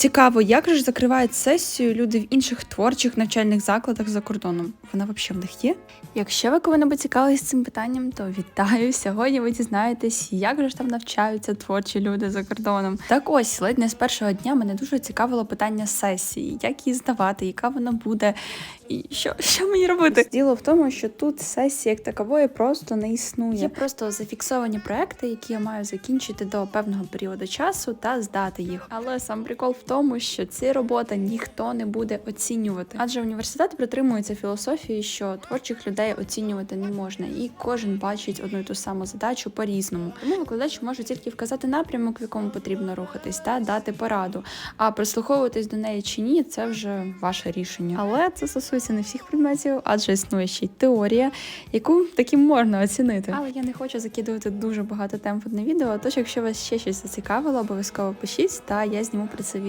Цікаво, як же ж закривають сесію люди в інших творчих навчальних закладах за кордоном? Вона взагалі в них є? Якщо ви коли-небудь цікавились цим питанням, то вітаю. Сьогодні ви дізнаєтесь, як же ж там навчаються творчі люди за кордоном. Так ось, ледь не з першого дня мене дуже цікавило питання сесії, як її здавати, яка вона буде, і що, що мені робити. Діло в тому, що тут сесії як такової просто не існує. Є просто зафіксовані проекти, які я маю закінчити до певного періоду часу та здати їх. Але сам прикол в тому, що ці роботи ніхто не буде оцінювати, адже університет притримується філософії, що творчих людей оцінювати не можна, і кожен бачить одну і ту саму задачу по-різному. Тому викладач може тільки вказати напрямок, в якому потрібно рухатись, та дати пораду. А прислуховуватись до неї чи ні, це вже ваше рішення. Але це стосується не всіх предметів, адже існує ще й теорія, яку таки можна оцінити. Але я не хочу закидувати дуже багато тем одне відео. Тож, якщо вас ще щось зацікавило, обов'язково пишіть, та я зніму про це відео.